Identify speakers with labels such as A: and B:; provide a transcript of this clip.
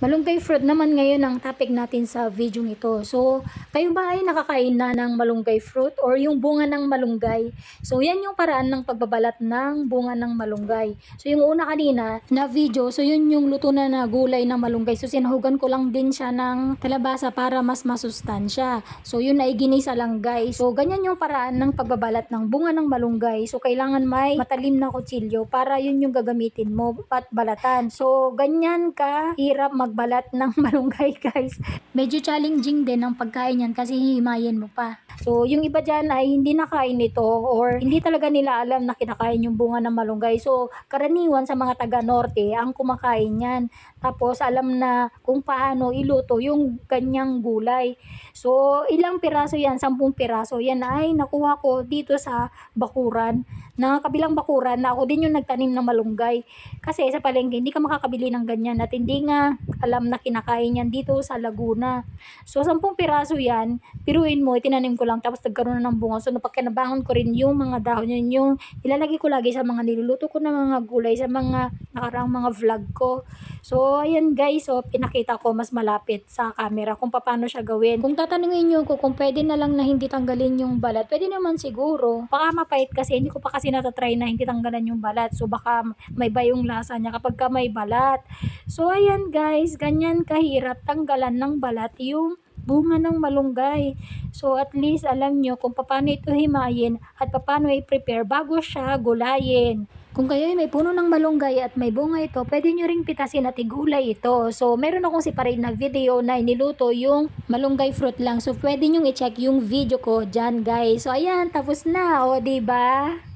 A: Malunggay fruit naman ngayon ang topic natin sa video ito. So, kayo ba ay nakakain na ng malunggay fruit or yung bunga ng malunggay? So, yan yung paraan ng pagbabalat ng bunga ng malunggay. So, yung una kanina na video, so yun yung luto na na gulay ng malunggay. So, sinahugan ko lang din siya ng kalabasa para mas masustansya. So, yun ay ginisa lang guys. So, ganyan yung paraan ng pagbabalat ng bunga ng malunggay. So, kailangan may matalim na kutsilyo para yun yung gagamitin mo at balatan. So, ganyan ka hirap magbalat ng malunggay guys. Medyo challenging din ang pagkain yan kasi hihimayin mo pa. So, yung iba dyan ay hindi nakain nito or hindi talaga nila alam na kinakain yung bunga ng malunggay. So, karaniwan sa mga taga-norte ang kumakain yan. Tapos, alam na kung paano iluto yung ganyang gulay. So, ilang piraso yan? Sampung piraso. Yan ay nakuha ko dito sa bakuran. Na kabilang bakuran na ako din yung nagtanim ng malunggay. Kasi sa palengke, hindi ka makakabili ng ganyan at hindi nga alam na kinakain yan dito sa Laguna. So, sampung piraso yan, piruin mo, itinanim ko lang, tapos nagkaroon na ng bunga. So, napagkinabangon ko rin yung mga dahon yun, yung ilalagay ko lagi sa mga niluluto ko na mga gulay, sa mga nakaraang mga vlog ko. So, ayan guys, so, pinakita ko mas malapit sa camera kung paano siya gawin. Kung tatanungin nyo ko kung pwede na lang na hindi tanggalin yung balat, pwede naman siguro. Baka mapait kasi, hindi ko pa kasi natatry na hindi tanggalan yung balat. So, baka may bayong lasa niya kapag ka may balat. So, ayan guys, ganyan kahirap tanggalan ng balat yung bunga ng malunggay. So, at least alam nyo kung paano ito himayin at paano i-prepare bago siya gulayin. Kung kayo ay may puno ng malunggay at may bunga ito, pwede nyo ring pitasin at igulay ito. So, meron akong separate na video na iniluto yung malunggay fruit lang. So, pwede nyo i-check yung video ko dyan, guys. So, ayan, tapos na. O, ba?